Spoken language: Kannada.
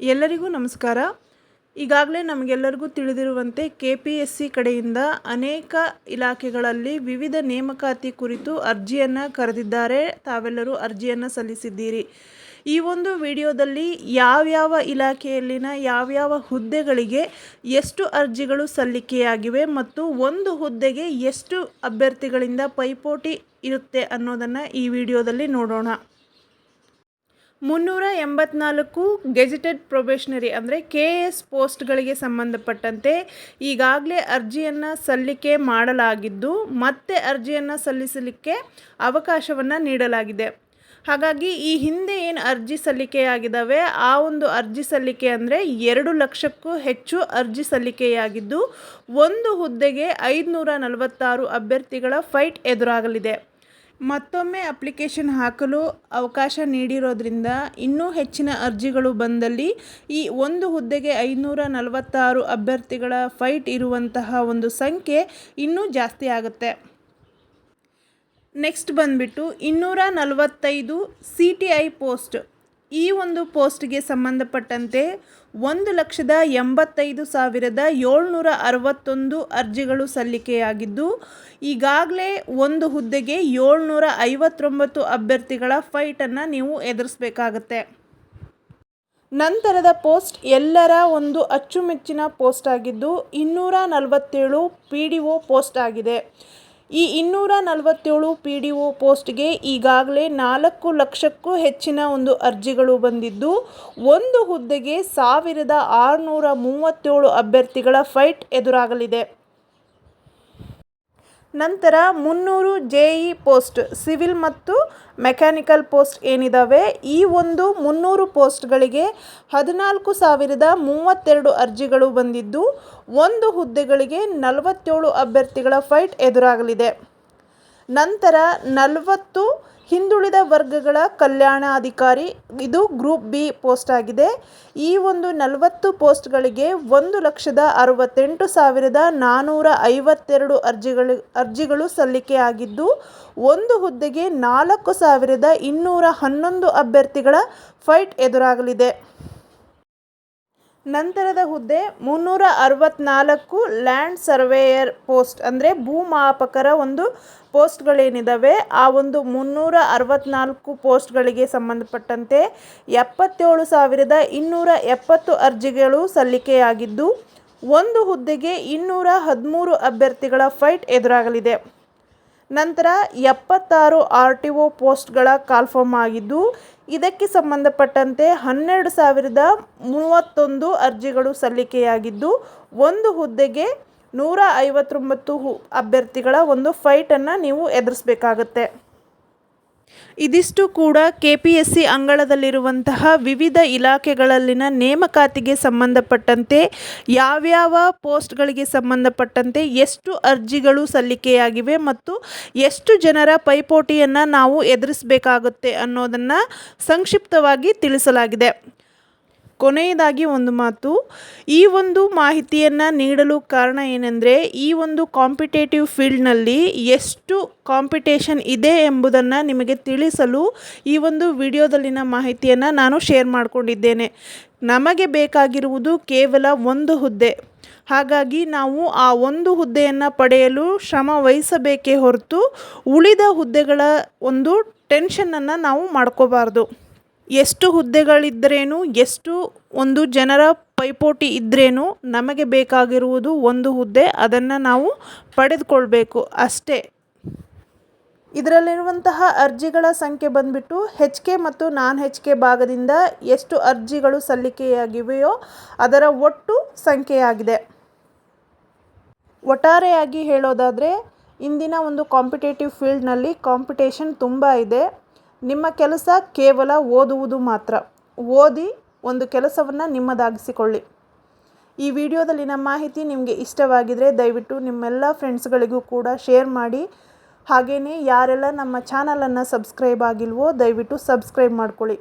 ಎಲ್ಲರಿಗೂ ನಮಸ್ಕಾರ. ಈಗಾಗಲೇ ನಮಗೆಲ್ಲರಿಗೂ ತಿಳಿದಿರುವಂತೆ ಕೆ ಪಿ ಎಸ್ ಸಿ ಕಡೆಯಿಂದ ಅನೇಕ ಇಲಾಖೆಗಳಲ್ಲಿ ವಿವಿಧ ನೇಮಕಾತಿ ಕುರಿತು ಅರ್ಜಿಯನ್ನು ಕರೆದಿದ್ದಾರೆ. ತಾವೆಲ್ಲರೂ ಅರ್ಜಿಯನ್ನು ಸಲ್ಲಿಸಿದ್ದೀರಿ. ಈ ಒಂದು ವಿಡಿಯೋದಲ್ಲಿ ಯಾವ್ಯಾವ ಇಲಾಖೆಯಲ್ಲಿನ ಯಾವ್ಯಾವ ಹುದ್ದೆಗಳಿಗೆ ಎಷ್ಟು ಅರ್ಜಿಗಳು ಸಲ್ಲಿಕೆಯಾಗಿವೆ ಮತ್ತು ಒಂದು ಹುದ್ದೆಗೆ ಎಷ್ಟು ಅಭ್ಯರ್ಥಿಗಳಿಂದ ಪೈಪೋಟಿ ಇರುತ್ತೆ ಅನ್ನೋದನ್ನು ಈ ವಿಡಿಯೋದಲ್ಲಿ ನೋಡೋಣ. ಮುನ್ನೂರ ಎಂಬತ್ನಾಲ್ಕು ಗೆಜೆಟೆಡ್ ಪ್ರೊಬೇಷನರಿ ಅಂದರೆ ಕೆ ಎಸ್ ಪೋಸ್ಟ್ಗಳಿಗೆ ಸಂಬಂಧಪಟ್ಟಂತೆ ಈಗಾಗಲೇ ಅರ್ಜಿಯನ್ನು ಸಲ್ಲಿಕೆ ಮಾಡಲಾಗಿದ್ದು, ಮತ್ತೆ ಅರ್ಜಿಯನ್ನು ಸಲ್ಲಿಸಲಿಕ್ಕೆ ಅವಕಾಶವನ್ನು ನೀಡಲಾಗಿದೆ. ಹಾಗಾಗಿ ಈ ಹಿಂದೆ ಏನು ಅರ್ಜಿ ಸಲ್ಲಿಕೆಯಾಗಿದ್ದಾವೆ, ಆ ಒಂದು ಅರ್ಜಿ ಸಲ್ಲಿಕೆ ಅಂದರೆ ಎರಡು ಲಕ್ಷಕ್ಕೂ ಹೆಚ್ಚು ಅರ್ಜಿ ಸಲ್ಲಿಕೆಯಾಗಿದ್ದು, ಒಂದು ಹುದ್ದೆಗೆ ಐದುನೂರ ನಲವತ್ತಾರು ಅಭ್ಯರ್ಥಿಗಳ ಫೈಟ್ ಎದುರಾಗಲಿದೆ. ಮತ್ತೊಮ್ಮೆ ಅಪ್ಲಿಕೇಶನ್ ಹಾಕಲು ಅವಕಾಶ ನೀಡಿರೋದ್ರಿಂದ ಇನ್ನೂ ಹೆಚ್ಚಿನ ಅರ್ಜಿಗಳು ಬಂದಲ್ಲಿ ಈ ಒಂದು ಹುದ್ದೆಗೆ ಐನೂರ ನಲವತ್ತಾರು ಅಭ್ಯರ್ಥಿಗಳ ಫೈಟ್ ಇರುವಂತಹ ಒಂದು ಸಂಖ್ಯೆ ಇನ್ನೂ ಜಾಸ್ತಿ ಆಗುತ್ತೆ. ನೆಕ್ಸ್ಟ್ ಬಂದುಬಿಟ್ಟು ಇನ್ನೂರ ನಲವತ್ತೈದು ಸಿ ಟಿ ಐ ಪೋಸ್ಟ್. ಈ ಒಂದು ಪೋಸ್ಟ್ಗೆ ಸಂಬಂಧಪಟ್ಟಂತೆ ಒಂದು ಲಕ್ಷದ ಎಂಬತ್ತೈದು ಸಾವಿರದ ಏಳ್ನೂರ ಅರವತ್ತೊಂದು ಅರ್ಜಿಗಳು ಸಲ್ಲಿಕೆಯಾಗಿದ್ದು, ಈಗಾಗಲೇ ಒಂದು ಹುದ್ದೆಗೆ ಏಳ್ನೂರ ಐವತ್ತೊಂಬತ್ತು ಅಭ್ಯರ್ಥಿಗಳ ಫೈಟನ್ನು ನೀವು ಎದುರಿಸಬೇಕಾಗತ್ತೆ. ನಂತರದ ಪೋಸ್ಟ್ ಎಲ್ಲರ ಒಂದು ಅಚ್ಚುಮೆಚ್ಚಿನ ಪೋಸ್ಟ್ ಆಗಿದ್ದು, ಇನ್ನೂರ ನಲವತ್ತೇಳು ಪಿ ಡಿ ಒ ಪೋಸ್ಟ್ ಆಗಿದೆ. ಈ ಇನ್ನೂರ ನಲವತ್ತೇಳು ಪಿ ಡಿ ಒ ಪೋಸ್ಟ್ಗೆ ಈಗಾಗಲೇ ನಾಲ್ಕು ಲಕ್ಷಕ್ಕೂ ಹೆಚ್ಚಿನ ಒಂದು ಅರ್ಜಿಗಳು ಬಂದಿದ್ದು, ಒಂದು ಹುದ್ದೆಗೆ ಸಾವಿರದ ಆರುನೂರ ಮೂವತ್ತೇಳು ಅಭ್ಯರ್ಥಿಗಳ ಫೈಟ್ ಎದುರಾಗಲಿದೆ. ನಂತರ ಮುನ್ನೂರು ಜೆ ಇ ಪೋಸ್ಟ್, ಸಿವಿಲ್ ಮತ್ತು ಮೆಕ್ಯಾನಿಕಲ್ ಪೋಸ್ಟ್ ಏನಿದ್ದಾವೆ ಈ ಒಂದು ಮುನ್ನೂರು ಪೋಸ್ಟ್ಗಳಿಗೆ ಹದಿನಾಲ್ಕು ಸಾವಿರದ ಮೂವತ್ತೆರಡು ಅರ್ಜಿಗಳು ಬಂದಿದ್ದು, ಒಂದು ಹುದ್ದೆಗಳಿಗೆ ನಲವತ್ತೇಳು ಅಭ್ಯರ್ಥಿಗಳ ಫೈಟ್ ಎದುರಾಗಲಿದೆ. ನಂತರ ನಲವತ್ತು ಹಿಂದುಳಿದ ವರ್ಗಗಳ ಕಲ್ಯಾಣಾಧಿಕಾರಿ. ಇದು ಗ್ರೂಪ್ ಬಿ ಪೋಸ್ಟ್ ಆಗಿದೆ. ಈ ಒಂದು ನಲವತ್ತು ಪೋಸ್ಟ್ಗಳಿಗೆ ಒಂದು ಲಕ್ಷದ ಅರವತ್ತೆಂಟು ಸಾವಿರದ ನಾನ್ನೂರ ಐವತ್ತೆರಡು ಅರ್ಜಿಗಳು ಅರ್ಜಿಗಳು ಸಲ್ಲಿಕೆಯಾಗಿದ್ದು ಒಂದು ಹುದ್ದೆಗೆ ನಾಲ್ಕು ಸಾವಿರದ ಇನ್ನೂರ ಹನ್ನೊಂದು ಅಭ್ಯರ್ಥಿಗಳ ಫೈಟ್ ಎದುರಾಗಲಿದೆ. ನಂತರದ ಹುದ್ದೆ ಮುನ್ನೂರ ಅರವತ್ನಾಲ್ಕು ಲ್ಯಾಂಡ್ ಸರ್ವೇಯರ್ ಪೋಸ್ಟ್, ಅಂದರೆ ಭೂಮಾಪಕರ ಒಂದು ಪೋಸ್ಟ್ಗಳೇನಿದ್ದಾವೆ ಆ ಒಂದು ಮುನ್ನೂರ ಅರವತ್ನಾಲ್ಕು ಪೋಸ್ಟ್ಗಳಿಗೆ ಸಂಬಂಧಪಟ್ಟಂತೆ ಎಪ್ಪತ್ತೇಳು ಸಾವಿರದ ಇನ್ನೂರ ಎಪ್ಪತ್ತು ಅರ್ಜಿಗಳು ಸಲ್ಲಿಕೆಯಾಗಿದ್ದು, ಒಂದು ಹುದ್ದೆಗೆ ಇನ್ನೂರ ಹದಿಮೂರು ಅಭ್ಯರ್ಥಿಗಳ ಫೈಟ್ ಎದುರಾಗಲಿದೆ. ನಂತರ ಎಪ್ಪತ್ತಾರು ಆರ್ ಟಿ ಒ ಪೋಸ್ಟ್ಗಳ ಕಾಲ್ಫಾರ್ಮ್ ಆಗಿದ್ದು, ಇದಕ್ಕೆ ಸಂಬಂಧಪಟ್ಟಂತೆ ಹನ್ನೆರಡು ಸಾವಿರದ ಮೂವತ್ತೊಂದು ಅರ್ಜಿಗಳು ಸಲ್ಲಿಕೆಯಾಗಿದ್ದು, ಒಂದು ಹುದ್ದೆಗೆ ನೂರ ಐವತ್ತೊಂಬತ್ತು ಅಭ್ಯರ್ಥಿಗಳ ಒಂದು ಫೈಟನ್ನು ನೀವು ಎದುರಿಸಬೇಕಾಗತ್ತೆ. ಇದಿಷ್ಟು ಕೂಡ ಕೆಪಿಎಸ್ಸಿ ಅಂಗಳದಲ್ಲಿರುವಂತಹ ವಿವಿಧ ಇಲಾಖೆಗಳಲ್ಲಿನ ನೇಮಕಾತಿಗೆ ಸಂಬಂಧಪಟ್ಟಂತೆ, ಯಾವ್ಯಾವ ಪೋಸ್ಟ್ಗಳಿಗೆ ಸಂಬಂಧಪಟ್ಟಂತೆ ಎಷ್ಟು ಅರ್ಜಿಗಳು ಸಲ್ಲಿಕೆಯಾಗಿವೆ ಮತ್ತು ಎಷ್ಟು ಜನರ ಪೈಪೋಟಿಯನ್ನು ನಾವು ಎದುರಿಸಬೇಕಾಗುತ್ತೆ ಅನ್ನೋದನ್ನು ಸಂಕ್ಷಿಪ್ತವಾಗಿ ತಿಳಿಸಲಾಗಿದೆ. ಕೊನೆಯದಾಗಿ ಒಂದು ಮಾತು, ಈ ಒಂದು ಮಾಹಿತಿಯನ್ನು ನೀಡಲು ಕಾರಣ ಏನೆಂದರೆ, ಈ ಒಂದು ಕಾಂಪಿಟೇಟಿವ್ ಫೀಲ್ಡ್ನಲ್ಲಿ ಎಷ್ಟು ಕಾಂಪಿಟೇಷನ್ ಇದೆ ಎಂಬುದನ್ನು ನಿಮಗೆ ತಿಳಿಸಲು ಈ ಒಂದು ವಿಡಿಯೋದಲ್ಲಿನ ಮಾಹಿತಿಯನ್ನು ನಾನು ಶೇರ್ ಮಾಡಿಕೊಂಡಿದ್ದೇನೆ. ನಮಗೆ ಬೇಕಾಗಿರುವುದು ಕೇವಲ ಒಂದು ಹುದ್ದೆ. ಹಾಗಾಗಿ ನಾವು ಆ ಒಂದು ಹುದ್ದೆಯನ್ನು ಪಡೆಯಲು ಶ್ರಮ ವಹಿಸಬೇಕೇ ಹೊರತು ಉಳಿದ ಹುದ್ದೆಗಳ ಒಂದು ಟೆನ್ಷನನ್ನು ನಾವು ಮಾಡ್ಕೋಬಾರ್ದು. ಎಷ್ಟು ಹುದ್ದೆಗಳಿದ್ರೇನು, ಎಷ್ಟು ಒಂದು ಜನರ ಪೈಪೋಟಿ ಇದ್ರೇನು ನಮಗೆ ಬೇಕಾಗಿರುವುದು ಒಂದು ಹುದ್ದೆ, ಅದನ್ನು ನಾವು ಪಡೆದುಕೊಳ್ಬೇಕು ಅಷ್ಟೇ. ಇದರಲ್ಲಿರುವಂತಹ ಅರ್ಜಿಗಳ ಸಂಖ್ಯೆ ಬಂದುಬಿಟ್ಟು ಹೆಚ್ ಕೆ ಮತ್ತು ನಾನ್ ಹೆಚ್ ಕೆ ಭಾಗದಿಂದ ಎಷ್ಟು ಅರ್ಜಿಗಳು ಸಲ್ಲಿಕೆಯಾಗಿವೆಯೋ ಅದರ ಒಟ್ಟು ಸಂಖ್ಯೆಯಾಗಿದೆ. ಒಟ್ಟಾರೆಯಾಗಿ ಹೇಳೋದಾದರೆ, ಇಂದಿನ ಒಂದು ಕಾಂಪಿಟೇಟಿವ್ ಫೀಲ್ಡ್ನಲ್ಲಿ ಕಾಂಪಿಟೇಷನ್ ತುಂಬ ಇದೆ. ನಿಮ್ಮ ಕೆಲಸ ಕೇವಲ ಓದುವುದು ಮಾತ್ರ. ಓದಿ ಒಂದು ಕೆಲಸವನ್ನು ನಿಮ್ಮದಾಗಿಸಿಕೊಳ್ಳಿ. ಈ ವಿಡಿಯೋದಲ್ಲಿನ ಮಾಹಿತಿ ನಿಮಗೆ ಇಷ್ಟವಾಗಿದ್ದರೆ ದಯವಿಟ್ಟು ನಿಮ್ಮೆಲ್ಲ ಫ್ರೆಂಡ್ಸ್ಗಳಿಗೂ ಕೂಡ ಶೇರ್ ಮಾಡಿ. ಹಾಗೆಯೇ ಯಾರೆಲ್ಲ ನಮ್ಮ ಚಾನಲನ್ನು ಸಬ್ಸ್ಕ್ರೈಬ್ ಆಗಿಲ್ವೋ ದಯವಿಟ್ಟು ಸಬ್ಸ್ಕ್ರೈಬ್ ಮಾಡ್ಕೊಳ್ಳಿ.